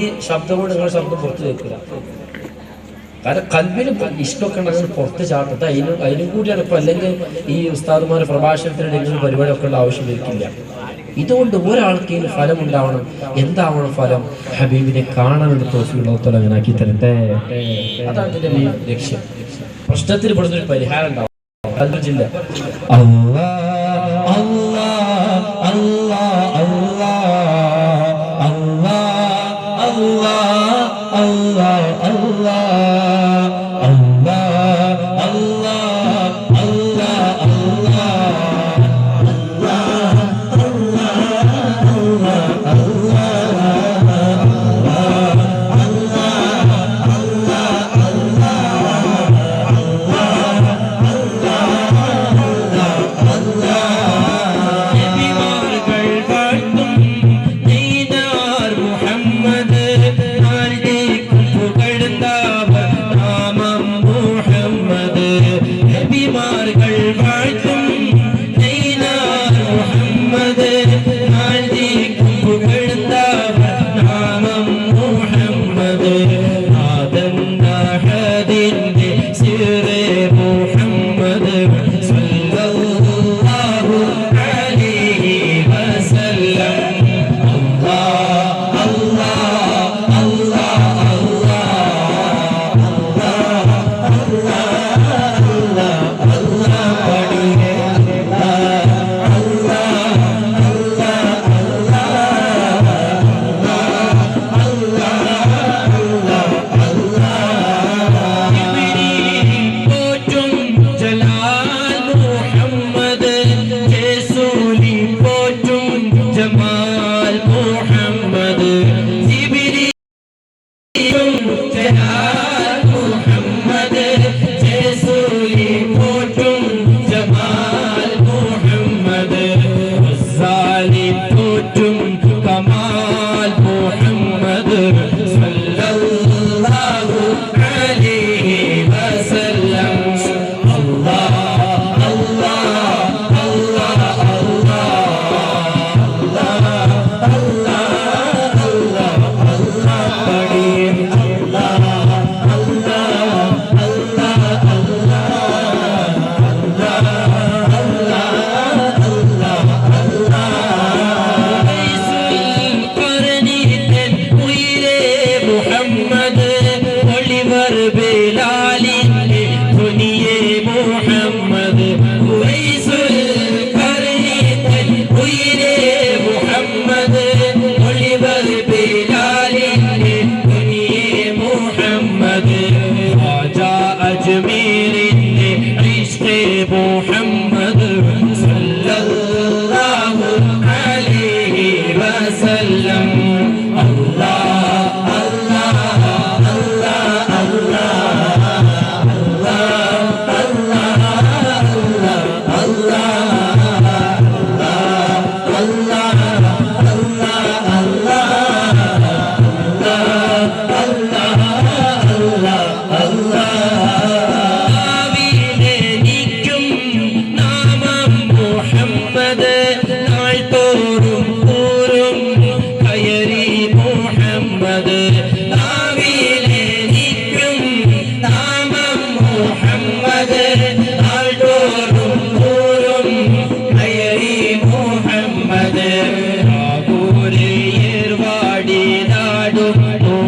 ഈ ശബ്ദം കൊണ്ട് നിങ്ങൾ ശബ്ദം പുറത്ത് കേൾക്കുക കാരണം കൽവിന് ഇഷ്ടമൊക്കെ ഉണ്ടെങ്കിൽ പുറത്ത് ചാട്ടത്തെ അതിനും അതിനും കൂടിയാണ് ഇപ്പം അല്ലെങ്കിൽ ഈ ഉസ്താദുമാരെ പ്രഭാഷണത്തിനിടയിൽ പരിപാടിയൊക്കെ ഉള്ള ആവശ്യം വരിക്കില്ല ഇതുകൊണ്ട് ഒരാൾക്ക് ഇതിൽ ഫലം ഉണ്ടാവണം എന്താവണം ഫലം? ഹബീബിനെ കാണാനുള്ള തോഫിയുള്ളത്തോളം അങ്ങനെ ആക്കി തരട്ടെ. അതാണ് ഇതിന്റെ ലക്ഷ്യം. പ്രശ്നത്തിന് പെടുന്നൊരു പരിഹാരം ഉണ്ടാവും ജില്ല. Allah Yeah. Música